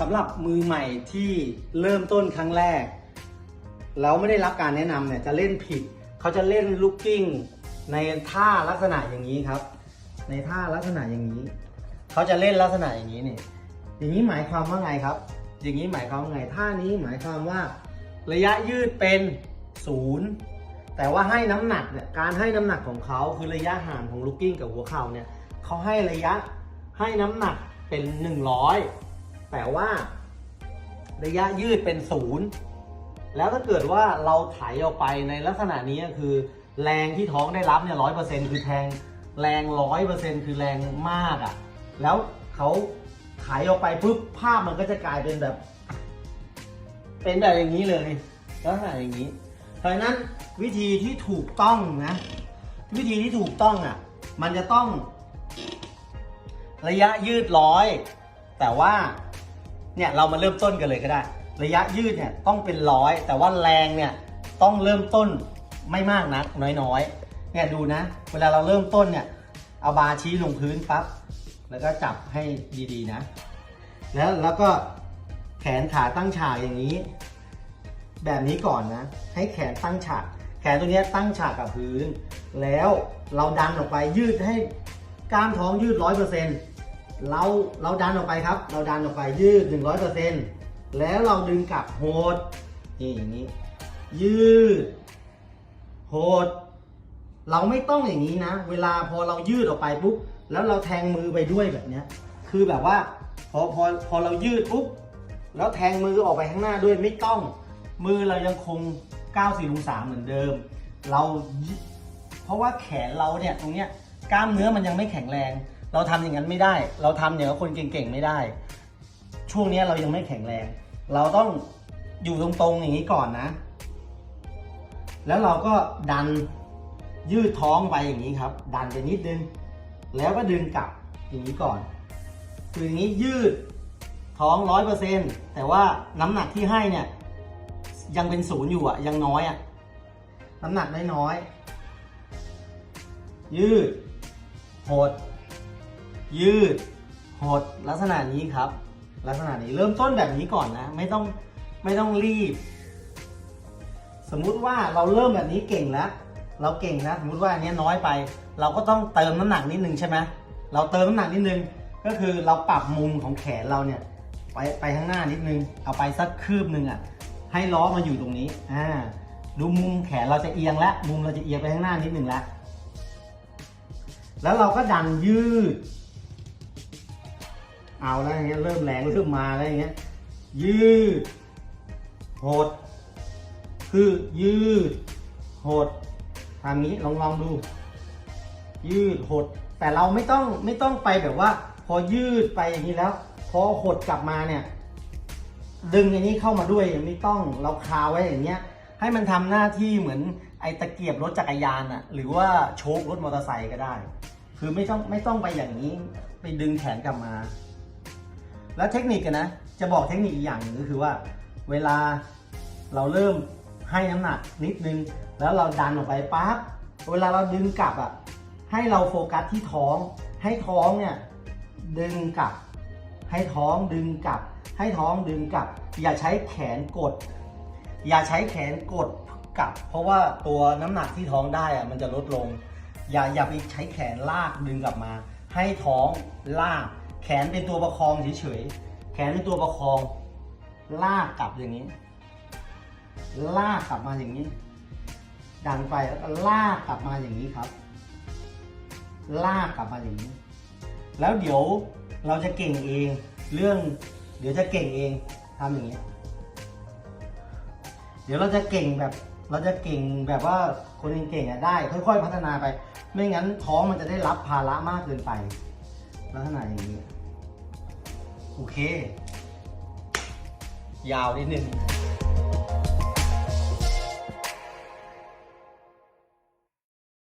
สำหรับมือใหม่ที่เริ่มต้นครั้งแรก แล้วไม่ได้รับการแนะนำเนี่ยจะเล่นผิด เขาจะเล่นลูกกิ้งในท่าลักษณะอย่างนี้ครับ ในท่าลักษณะอย่างนี้ เขาจะเล่นลักษณะอย่างนี้นี่อย่างนี้หมายความว่าไงครับ อย่างนี้หมายความว่าไงท่านี้หมายความว่า ระยะยืดเป็นศูนย์แต่ว่าให้น้ำหนักเนี่ยการให้น้ำหนักของเขาคือระยะห่างของลูกกิ้งกับหัวเข่าเนี่ยเขาให้ระยะให้น้ำหนักเป็น 100 แต่ว่าระยะยืดเป็นศูนย์แล้วถ้าเกิดว่าเราไถออกไปในลักษณะนี้คือ แรงที่ท้องได้รับเนี่ยร้อยเปอร์เซ็นต์คือแทงแรงร้อยเปอร์เซ็นต์คือแรงมากอะ่ะ แล้วเขาไถออกไปปุ๊บภาพมันก็จะกลายเป็นแบบ เป็นแบบอย่างนี้เลยลักษณะอย่างนี้ เพราะฉะนั้นวิธีที่ถูกต้องนะ วิธีที่ถูกต้องอะ มันจะต้อง ระยะยืดร้อย แต่ว่า เนี่ยเรามาเริ่มต้นกันเลยก็ได้ ระยะยืดเนี่ยต้องเป็นร้อยแต่ว่าแรงเนี่ยต้องเริ่มต้นไม่มากนักน้อยๆเนี่ยดูนะ เวลาเราเริ่มต้นเนี่ยเอาบาชี้ลงพื้นปั๊บแล้วก็จับให้ดีๆนะ แล้วแล้วก็แขนขาตั้งฉากอย่างนี้ แบบนี้ก่อนนะ ให้แขนตั้งฉาก แขนตัวนี้ตั้งฉากกับพื้น แล้วเราดันออกไปยืดให้กล้ามท้องยืดร้อยเปอร์เซ็นต์ เราเราดันออกไปครับ เราดันออกไปยืดหนึ่งร้อยเปอร์เซ็นต์แล้วเราดึงกลับโหดนี่อย่างนี้ ยืด โหด เราไม่ต้องอย่างนี้นะ เวลาพอเรายืดออกไปปุ๊บแล้วเราแทงมือไปด้วยแบบเนี้ย คือแบบว่าพอพอพอเรายืดปุ๊บแล้วแทงมือออกไปข้างหน้าด้วยไม่ต้อง มือเรายังคง 94องศาเหมือนเดิม เรา เพราะว่าแขนเราเนี่ยตรงเนี้ยกล้ามเนื้อมันยังไม่แข็งแรง เราทำอย่างนั้นไม่ได้ เราทำอย่างกับคนเก่งๆไม่ได้ ช่วงนี้เรายังไม่แข็งแรง เราต้องอยู่ตรงๆอย่างนี้ก่อนนะ แล้วเราก็ดันยืดท้องไปอย่างนี้ครับ ดันไปนิดนึง แล้วก็ดึงกลับอย่างนี้ก่อน คืออย่างนี้ยืดท้องร้อยเปอร์เซ็นต์แต่ว่าน้ำหนักที่ให้เนี่ย ยังเป็นศูนย์อยู่อะยังน้อยอะน้ำหนักน้อยๆยืดหด ยืด หดลักษณะนี้ครับ ลักษณะนี้เริ่มต้นแบบนี้ก่อนนะ ไม่ต้องไม่ต้องรีบ สมมุติว่าเราเริ่มแบบนี้เก่งแล้ว เราเก่งนะสมมติว่าอันนี้น้อยไป เราก็ต้องเติมน้ำหนักนิดนึงใช่ไหมเราเติมน้ำหนักนิดนึง ก็คือเราปรับมุมของแขนเราเนี่ยไปไปข้างหน้านิดนึง เอาไปสักคืบหนึ่งอะ ให้ล้อมาอยู่ตรงนี้ อ่า ดูมุมแขนเราจะเอียงแล้ว มุมเราจะเอียงไปข้างหน้านิดหนึ่งแล้ว แล้วเราก็ดันยืด เอาแล้วอย่างเงี้ยเริ่มแรงเริ่มมาแล้วอย่างเงี้ยยืดหด คือยืดหดทำนี้ลองลองดู ยืดหด แต่เราไม่ต้องไม่ต้องไปแบบว่า พอยืดไปอย่างนี้แล้วพอหดกลับมาเนี่ยดึงอย่างนี้เข้ามาด้วยยังไม่ต้องเราคาไว้อย่างเงี้ย ให้มันทำหน้าที่เหมือนไอตะเกียบรถจักรยานอะหรือว่าโชครถมอเตอร์ไซค์ก็ได้ คือไม่ต้องไม่ต้องไปอย่างนี้ ไปดึงแขนกลับมา แล้วเทคนิคอะนะ จะบอกเทคนิคอีกอย่างหนึ่งก็คือว่า เวลาเราเริ่มให้น้ำหนักนิดนึง แล้วเราดันออกไปปั๊บเวลาเราดึงกลับอะให้เราโฟกัสที่ท้อง ให้ท้องเนี่ยดึงกลับ ให้ท้องดึงกลับ ให้ท้องดึงกลับ อย่าใช้แขนกด อย่าใช้แขนกดกลับ เพราะว่าตัวน้ำหนักที่ท้องได้อะมันจะลดลง อย่าอย่าไปใช้แขนลากดึงกลับมา ให้ท้องลาก แขนเป็นตัวประคองเฉยๆ แขนเป็นตัวประคอง ลากกลับอย่างนี้ ลากกลับมาอย่างนี้ ดันไปแล้วก็ลากกลับมาอย่างนี้ครับ ลากกลับมาอย่างนี้ แล้วเดี๋ยวเราจะเก่งเอง เรื่อง เดี๋ยวจะเก่งเองทำอย่างนี้ เดี๋ยวเราจะเก่งแบบ เราจะเก่งแบบว่าคนเก่งๆอะได้ ค่อยๆ พัฒนาไป ไม่งั้นท้องมันจะได้รับภาระมากเกินไป ลักษณะอย่างนี้ โอเค ยาวนิดนึง